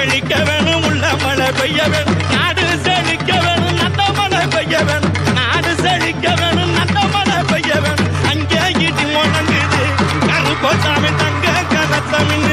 செழிக்க வேணும் உள்ள மழை பெய்ய வேணும். நாடு செழிக்க வேணும் நல்ல மழை பெய்ய வேணும். நாடு செழிக்க வேணும் நல்ல மழை பெய்ய வேணும். அங்கே இடி முழங்குது கருப்பசாமி தங்க கரத்தமின்